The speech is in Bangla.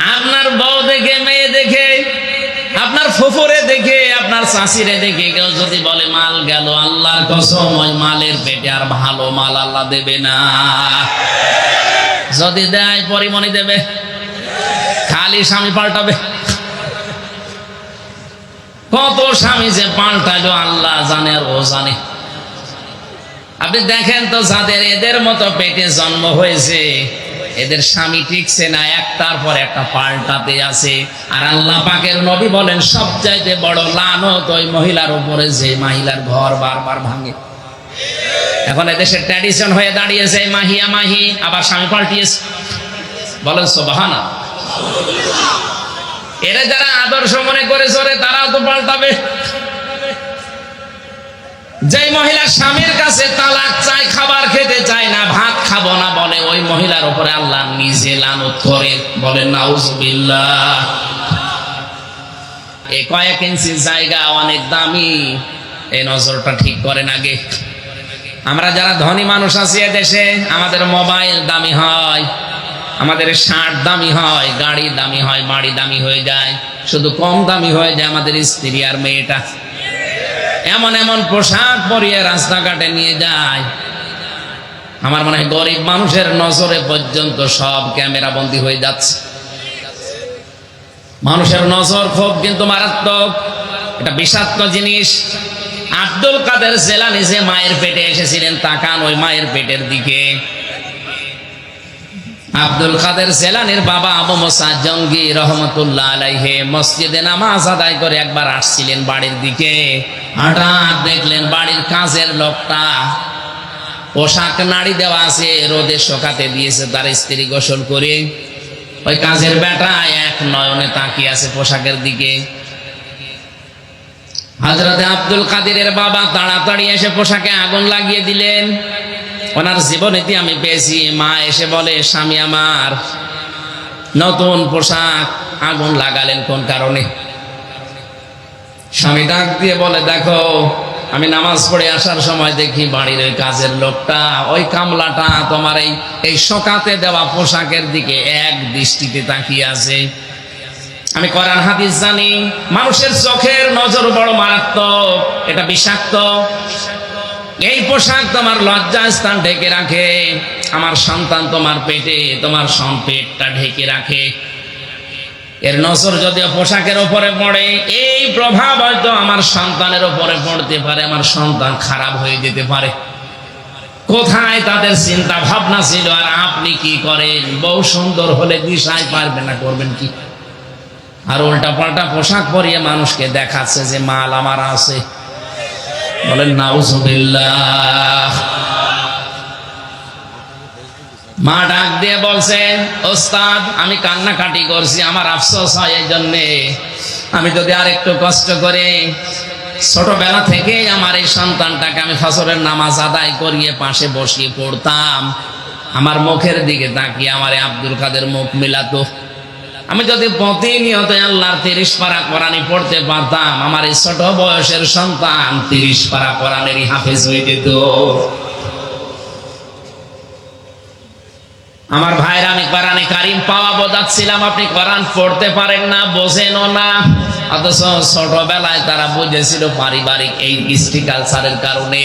আপনার বউ দেখে, মেয়ে দেখে, আপনার ফুফুরে দেখে, আপনার চাষিরে দেখে কেউ যদি বলে, মাল গেল আল্লাহর কসম, ওই মালের পেটে আর ভালো মাল আল্লাহ দেবে না। যদি দেয়, পরিমণি দেবে, খালি স্বামী পাল্টাবে। কত স্বামী যে পাল্টালো আল্লাহ জানে আর ও জানে। আপনি দেখেন তো, যাদের এদের মতো পেটে জন্ম হয়েছে এদের স্বামী ঠিকছে না একটার পর একটা পাল্টাতে আছে। আর আল্লাহ পাকের নবী বলেন সবচাইতে বড় লানত ওই মহিলার উপরে যে মহিলার ঘর বারবার ভাঙে। এখন এদেশের ট্র্যাডিশন হয়ে দাঁড়িয়েছে মাহিয়া মাহি, আবার স্বামী পাল্টিয়েছে। বলেন সোবাহানা এরা যারা আদর্শ মনে করে চলে তারাও তো পাল্টাবে। যে মহিলা স্বামীর কাছে তালাক চায়, খাবার খেতে চায় না, ভাত খাব না বলে, ওই মহিলার উপরে আল্লাহ নিজে লানত করে বলেন নাউজুবিল্লাহ। এই কয়েক ইঞ্চি জায়গা অনেক দামি। এই নজরটা ঠিক করেন আগে। আমরা যারা ধনী মানুষ আছি দেশে আমাদের মোবাইল দামি হয়, আমাদের শার্ট দামি হয়, গাড়ি দামি হয়, বাড়ি দামি হয়ে যায়, শুধু কম দামি হয়ে যায় আমাদের স্ত্রী আর মেয়েটা। এমন এমন পোশাক পরিয়ে রাস্তাঘাটে নিয়ে যায়। আমার মনে হয় গরিব মানুষের নজরে পর্যন্ত সব ক্যামেরা বন্দি হয়ে যাচ্ছে। মানুষের নজর খুব কিন্তু মারাত্মক। এটা বিষাক্ত জিনিস। আব্দুল কাদের জেলানি যে মায়ের পেটে এসেছিলেন, তাকান ওই মায়ের পেটের দিকে। আব্দুল কাদের জেলানির বাবা আবু মোসা জঙ্গি রহমতুল্লাহ আলাইহে মসজিদে নামাজ আদায় করে একবার আসছিলেন বাড়ির দিকে। হঠাৎ দেখলেন বাড়ির কাজের লোকটা পোশাক নাড়ি দেওয়া আছে, রোদে শোকাতে দিয়েছে, তার স্ত্রী গোসল করে। ওই কাজের বেটা এক নয়নে তাকিয়ে আছে পোশাকের দিকে। হজরতে আব্দুল কাদিরের বাবা তাড়াতাড়ি এসে পোশাকে আগুন লাগিয়ে দিলেন। ওনার জীবনীতি আমি পেয়েছি, মা এসে বলে, স্বামী আমার, নতুন পোশাক আগুন লাগালেন কোন কারণে? স্বামী ডাক দিয়ে বলে, দেখো, আমি নামাজ পড়ে আসার সময় দেখি বাড়ির ওই কাজের লোকটা, ওই কামলাটা তোমার এই এই শোকাতে দেওয়া পোশাকের দিকে এক দৃষ্টিতে তাকিয়ে আছে। আমি কোরআন, হাদিস জানি, মানুষের চোখের নজর বড় মারাত্মক, এটা বিষাক্ত। এই পোশাক তোমার লজ্জা স্থান ঢেকে রাখে। আমার সন্তান তোমার পেটে, তোমার পেটটা ঢেকে রাখে। এর নজর যদিও পোশাকের উপরে পড়ে, এই প্রভাব হয়তো আমার সন্তানের উপরে পড়তে পারে, আমার সন্তান খারাপ হয়ে যেতে পারে। কোথায় তাদের চিন্তা ভাবনা ছিল, আর আপনি কি করেন? বউ সুন্দর হলে দিশায় পারবে না, করবেন কি? আর উল্টা পাল্টা পোশাক পরিয়ে মানুষকে দেখাচ্ছে যে মাল আমার আছে। বলেন নাউজুবিল্লাহ মা ডাক দিয়ে বলছেন ওস্তাদ, আমি কান্নাকাটি করছি, আমার আফসোস হয় এই জন্যে। আমি যদি আর একটু কষ্ট করে ছোটবেলা থেকে আমার এই সন্তানটাকে আমি ফসলের নামাজ আদায় করিয়ে পাশে বসিয়ে পড়তাম, আমার মুখের দিকে তাকিয়ে আমার আব্দুল কাদের মুখ মিলাতো। আমি যদি প্রতিনিয়ত আল্লাহর তিরিশ পারা কোরআনি পড়তে পারতাম, আমার এই ছোট বয়সের সন্তান তিরিশ পারা কোরআনেরই হাফেজ হয়ে যেত। আমার ভাইরা আমি কোরআনে কারিম পাওয়া বোঝাচ্ছিলাম, আপনি কোরআন পড়তে পারেন না বোঝেন না। অথচ ছোটবেলায় তারা বুঝেছিল পারিবারিক এই কৃষ্টি কালচারের কারণে